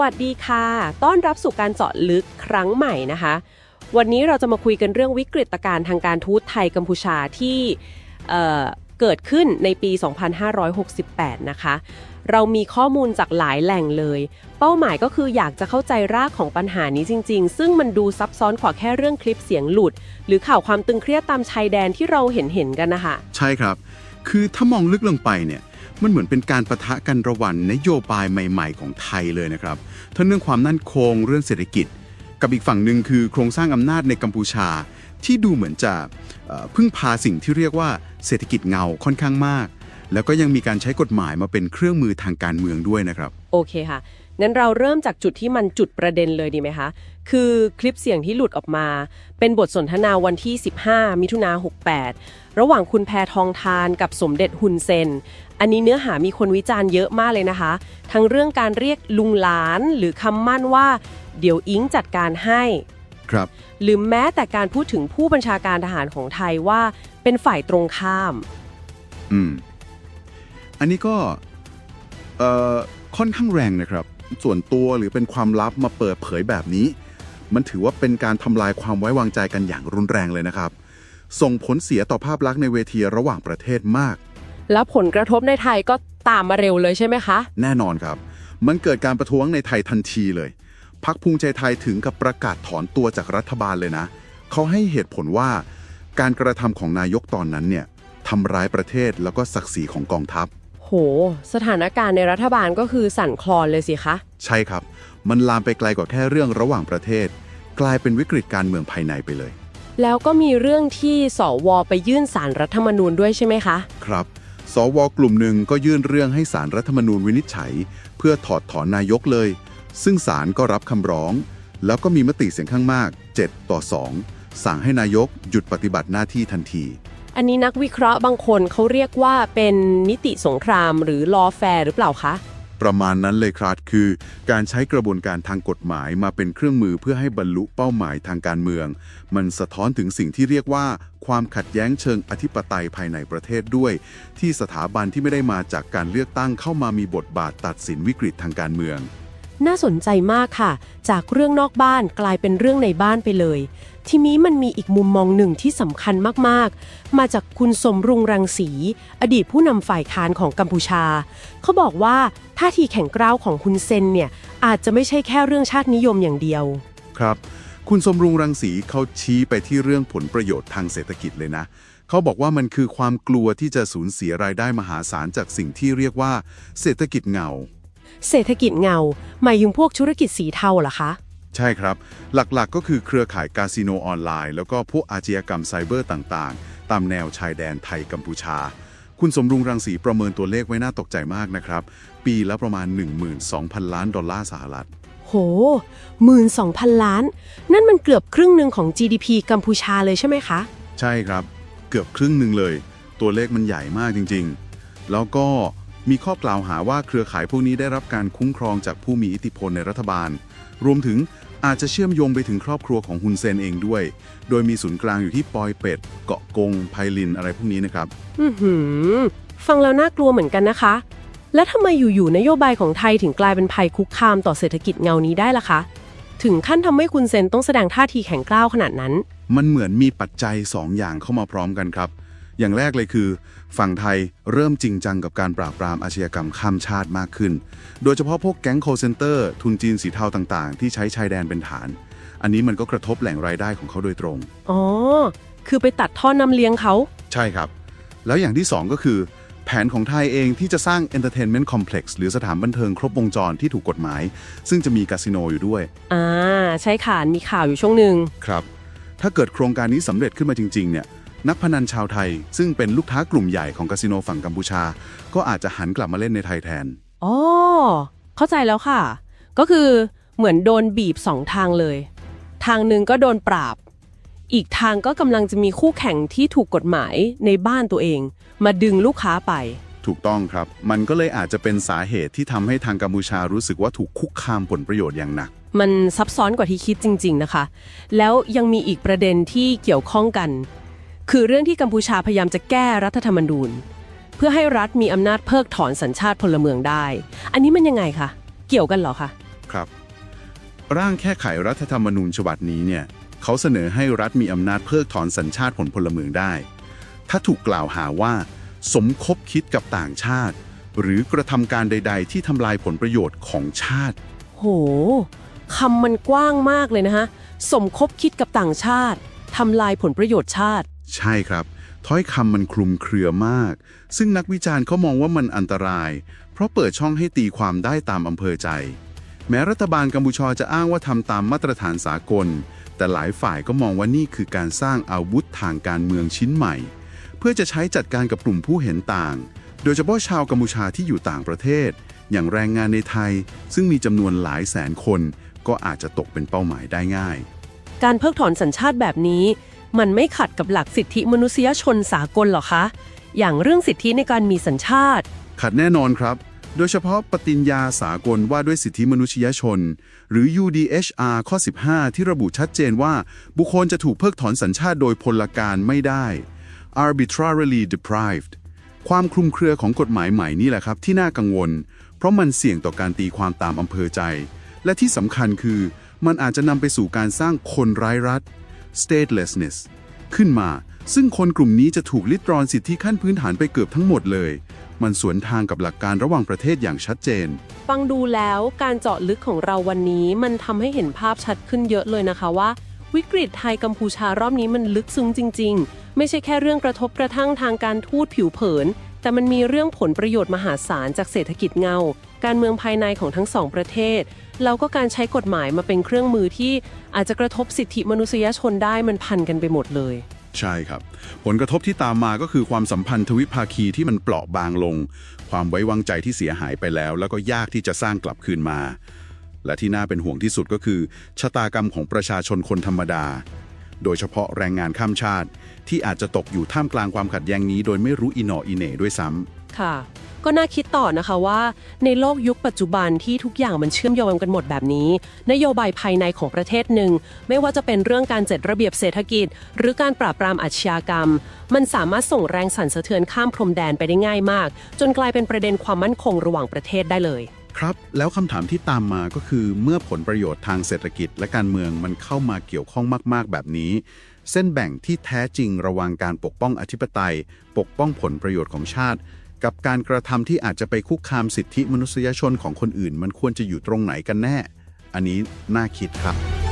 วัสดีค่ะ ต้อนรับสู่การเจาะลึกครั้งใหม่นะคะ วันนี้เราจะมาคุยกันเรื่องวิกฤตการณ์ทางการทูตไทยกัมพูชาที่เอ่อเกิดขึ้นในปี 2568 นะคะ เรามีข้อมูลจากหลายแหล่งเลย เป้าหมายก็คืออยากจะเข้าใจรากของปัญหานี้จริง ๆ ซึ่งมันดูซับซ้อนกว่าแค่เรื่องคลิปเสียงหลุด หรือข่าวความตึงเครียดตามชายแดนที่เราเห็นเห็นๆกันนะคะ ใช่ครับ คือถ้ามองลึกลงไปเนี่ย มันเหมือนเป็นการประทะกันระหว่างนโยบายใหม่ ๆ ของไทยเลยนะครับทั้งเรื่องความนั่นคงเรื่องเศรษฐกิจ กับอีกฝั่งหนึ่งคือโครงสร้างอำนาจในกัมพูชา ที่ดูเหมือนจะพึ่งพาสิ่งที่เรียกว่าเศรษฐกิจเงาค่อนข้างมาก แล้วก็ยังมีการใช้กฎหมายมาเป็นเครื่องมือทางการเมืองด้วยนะครับ โอเคค่ะ งั้นเราเริ่มจากจุดที่มันจุดประเด็นเลยดีไหมคะ คือคลิปเสียงที่หลุดออกมา เป็นบทสนทนาวันที่ 15 มิถุนา68 ระหว่างคุณแพทองทานกับสมเด็จฮุนเซน อันนี้เนื้อหามีคนวิจารณ์เยอะมากเลยนะคะ ทั้งเรื่องการเรียกลุงหลานหรือคำมั่นว่า เดี๋ยวอิงจัดการให้ครับหรือแม้แต่การพูดถึงผู้บัญชาการทหารของไทยว่าเป็นฝ่ายตรงข้าม อืม อันนี้ก็เอ่อค่อนข้างแรงนะครับ ส่วนตัวหรือเป็นความลับมาเปิดเผยแบบนี้ มันถือว่าเป็นการทำลายความไว้วางใจกันอย่างรุนแรงเลยนะครับ ส่งผลเสียต่อภาพลักษณ์ในเวทีระหว่างประเทศมาก แล้วผลกระทบในไทยก็ตามมาเร็วเลยใช่ไหมคะ แน่นอนครับ มันเกิดการประท้วงในไทยทันทีเลย พักภูมิใจไทยถึงกับประกาศถอนตัวจากรัฐบาลเลยนะ เขาให้เหตุผลว่า การกระทำของนายกตอนนั้นเนี่ยทำร้ายประเทศแล้วก็ศักดิ์ศรีของกองทัพโห สถานการณ์ในรัฐบาลก็คือสั่นคลอนเลยสิคะ ใช่ครับ มันลามไปไกลกว่าแค่เรื่องระหว่างประเทศ กลายเป็นวิกฤตการเมืองภายในไปเลย แล้วก็มีเรื่องที่สวไปยื่นสารรัฐธรรมนูญด้วยใช่ไหมคะ ครับ สวกลุ่มหนึ่งก็ยื่นเรื่องให้สารรัฐธรรมนูญวินิจฉัย เพื่อถอดถอนนายกเลย ซึ่งสารก็รับคำร้อง แล้วก็มีมติเสียงข้างมาก 7 ต่อ 2 สั่งให้นายกหยุดปฏิบัติหน้าที่ทันที อันนี้นักวิเคราะห์บางคนเขาเรียกว่าเป็นนิติสงครามหรือลอแฟร์หรือเปล่าคะ ประมาณนั้นเลยครับคือ การใช้กระบวนการทางกฎหมายมาเป็นเครื่องมือเพื่อให้บรรลุเป้าหมายทางการเมือง มันสะท้อนถึงสิ่งที่เรียกว่า ความขัดแย้งเชิงอธิปไตยภายในประเทศด้วย ที่สถาบันที่ไม่ได้มาจากการเลือกตั้งเข้ามามีบทบาทตัดสินวิกฤตทางการเมือง น่าสนใจมากค่ะ จากเรื่องนอกบ้านกลายเป็นเรื่องในบ้านไปเลย ทีนี้มันมีอีกมุมมองหนึ่งที่สำคัญมากๆ มาจากคุณสมรุงรังสี อดีตผู้นำฝ่ายค้านของกัมพูชา เขาบอกว่าท่าทีแข็งกร้าวของคุณเซนเนี่ยอาจจะไม่ใช่แค่เรื่องชาตินิยมอย่างเดียว ครับ คุณสมรุงรังสีเขาชี้ไปที่เรื่องผลประโยชน์ทางเศรษฐกิจเลยนะ เขาบอกว่ามันคือความกลัวที่จะสูญเสียรายได้มหาศาลจากสิ่งที่เรียกว่า เศรษฐกิจเงา เศรษฐกิจเงา หมายถึงพวกธุรกิจสีเทาเหรอคะ ใช่ครับ หลักๆก็คือเครือข่ายคาสิโนออนไลน์ แล้วก็พวกอาชญากรรมไซเบอร์ต่างๆ ตามแนวชายแดนไทยกัมพูชา คุณสมรุงรังสีประเมินตัวเลขไว้น่าตกใจมากนะครับ ปีละประมาณ 12,000 ล้านดอลลาร์สหรัฐ โหหมื่นสองพันล้าน นั่นมันเกือบครึ่งหนึ่งของ GDP กัมพูชาเลยใช่ไหมคะ ใช่ครับ เกือบครึ่งหนึ่งเลย ตัวเลขมันใหญ่มากจริงๆ แล้วก็ มีข้อกล่าวหาว่าเครือข่ายพวกนี้ได้รับการคุ้มครองจากผู้มีอิทธิพลในรัฐบาล รวมถึงอาจจะเชื่อมโยงไปถึงครอบครัวของฮุนเซนเองด้วย โดยมีศูนย์กลางอยู่ที่ปอยเป็ด เกาะกง ไพลิน อะไรพวกนี้นะครับ อือหือ ฟังแล้วน่ากลัวเหมือนกันนะคะ แล้วทำไมอยู่ๆนโยบายของไทยถึงกลายเป็นภัยคุกคามต่อเศรษฐกิจเงานี้ได้ล่ะคะ ถึงขั้นทำให้คุณเซนต้องแสดงท่าทีแข็งกร้าวขนาดนั้น มันเหมือนมีปัจจัย 2 อย่างเข้ามาพร้อมกันครับ อย่างแรกเลยคือ ฝั่งไทยเริ่มจริงจังกับการปราบปรามอาชญากรรมข้ามชาติมากขึ้น โดยเฉพาะพวกแก๊ง call center ทุนจีนสีเทาต่างๆ ที่ใช้ชายแดนเป็นฐาน อันนี้มันก็กระทบแหล่งรายได้ของเขาโดยตรง อ๋อ คือไปตัดท่อนำเลี้ยงเขา ใช่ครับ แล้วอย่างที่ 2 ก็คือ แผนของไทยเองที่จะสร้าง Entertainment Complex หรือสถานบันเทิงครบวงจรที่ถูกกฎหมาย ซึ่งจะมีคาสิโนอยู่ด้วย อ่า ใช่ค่ะ มีข่าวอยู่ช่วงหนึ่ง ครับ ถ้าเกิดโครงการนี้สำเร็จขึ้นมาจริง ๆ เนี่ย นักพนันชาวไทย ซึ่งเป็นลูกค้ากลุ่มใหญ่ของคาสิโนฝั่งกัมพูชา ก็อาจจะหันกลับมาเล่นในไทยแทน อ๋อ เข้าใจแล้วค่ะ ก็คือเหมือนโดนบีบสองทางเลย ทางหนึ่งก็โดนปราบ อีกทางก็กำลังจะมีคู่แข่งที่ถูกกฎหมายในบ้านตัวเอง มาดึงลูกค้าไป ถูกต้องครับ มันก็เลยอาจจะเป็นสาเหตุที่ทำให้ทางกัมพูชารู้สึกว่าถูกคุกคามผลประโยชน์อย่างหนัก มันซับซ้อนกว่าที่คิดจริง ๆ นะคะ แล้วยังมีอีกประเด็นที่เกี่ยวข้องกัน คือเรื่องที่กัมพูชาพยายามจะแก้รัฐธรรมนูญ เพื่อให้รัฐมีอำนาจเพิกถอนสัญชาติพลเมืองได้ อันนี้มันยังไงคะเกี่ยวกันเหรอคะครับ ร่างแก้ไขรัฐธรรมนูญฉบับนี้เนี่ยเขาเสนอให้รัฐมีอำนาจเพิกถอนสัญชาติผลพลเมืองได้ ถ้าถูกกล่าวหาว่า สมคบคิดกับต่างชาติ หรือกระทำการใด ๆ ที่ทำลายผลประโยชน์ของชาติ โหคำมันกว้างมากเลยนะฮะสมคบคิดกับต่างชาติทำลายผลประโยชน์ชาติ ใช่ครับ ถ้อยคำมันคลุมเครือมาก ซึ่งนักวิจารณ์เขามองว่ามันอันตราย เพราะเปิดช่องให้ตีความได้ตามอำเภอใจ แม้รัฐบาลกัมพูชาจะอ้างว่าทำตามมาตรฐานสากล แต่หลายฝ่ายก็มองว่านี่คือการสร้างอาวุธทางการเมืองชิ้นใหม่ เพื่อจะใช้จัดการกับกลุ่มผู้เห็นต่าง โดยเฉพาะชาวกัมพูชาที่อยู่ต่างประเทศ อย่างแรงงานในไทย ซึ่งมีจำนวนหลายแสนคน ก็อาจจะตกเป็นเป้าหมายได้ง่าย การเพิกถอนสัญชาติแบบนี้ มันไม่ขัดกับหลักสิทธิมนุษยชนสากลหรอคะ อย่างเรื่องสิทธิในการมีสัญชาติ ขัดแน่นอนครับ โดยเฉพาะปฏิญญาสากลว่าด้วยสิทธิมนุษยชน หรือ UDHR ข้อ 15 ที่ระบุชัดเจนว่า บุคคลจะถูกเพิกถอนสัญชาติโดยพลการไม่ได้ arbitrarily deprived ความคลุมเครือของกฎหมายใหม่นี่แหละครับ ที่น่ากังวล เพราะมันเสี่ยงต่อการตีความตามอำเภอใจ และที่สำคัญคือ มันอาจจะนำไปสู่การสร้างคนร้ายรัฐ statelessness ขึ้นมา ซึ่งคนกลุ่มนี้จะถูกลิดรอนสิทธิขั้นพื้นฐานไปเกือบทั้งหมดเลย มันสวนทางกับหลักการระหว่างประเทศอย่างชัดเจน ฟังดูแล้วการเจาะลึกของเราวันนี้มันทำให้เห็นภาพชัดขึ้นเยอะเลยนะคะว่า วิกฤตไทยกัมพูชารอบนี้มันลึกซึ้งจริง ๆ ไม่ใช่แค่เรื่องกระทบกระทั่งทางการทูตผิวเผิน แต่มันมีเรื่องผลประโยชน์มหาศาลจากเศรษฐกิจเงา การเมืองภายในของทั้งสองประเทศ แล้วก็การใช้กฎหมายมาเป็นเครื่องมือที่อาจจะกระทบสิทธิมนุษยชนได้มันพันกันไปหมดเลย ใช่ครับ ผลกระทบที่ตามมาก็คือความสัมพันธ์ทวิภาคีที่มันเปราะบางลง ความไว้วางใจที่เสียหายไปแล้ว แล้วก็ยากที่จะสร้างกลับคืนมา และที่น่าเป็นห่วงที่สุดก็คือ ชะตากรรมของประชาชนคนธรรมดา โดยเฉพาะแรงงานข้ามชาติ ที่อาจจะตกอยู่ท่ามกลางความขัดแย้งนี้ โดยไม่รู้อีหนออีเหน่ด้วยซ้ำ ค่ะ ก็น่าคิดต่อนะคะว่า ในโลกยุคปัจจุบันที่ทุกอย่างมันเชื่อมโยงกันหมดแบบนี้ นโยบายภายในของประเทศหนึ่ง ไม่ว่าจะเป็นเรื่องการจัดระเบียบเศรษฐกิจ หรือการปราบปรามอาชญากรรม มันสามารถส่งแรงสั่นสะเทือนข้ามพรมแดนไปได้ง่ายมาก จนกลายเป็นประเด็นความมั่นคงระหว่างประเทศได้เลย ครับ แล้วคำถามที่ตามมาก็คือ เมื่อผลประโยชน์ทางเศรษฐกิจ และการเมืองมันเข้ามาเกี่ยวข้องมาก ๆ แบบนี้ เส้นแบ่งที่แท้จริงระหว่างการปกป้องอธิปไตย ปกป้องผลประโยชน์ของชาติ กับการกระทำที่อาจจะไปคุกคามสิทธิมนุษยชนของคนอื่น มันควรจะอยู่ตรงไหนกันแน่ อันนี้น่าคิดครับ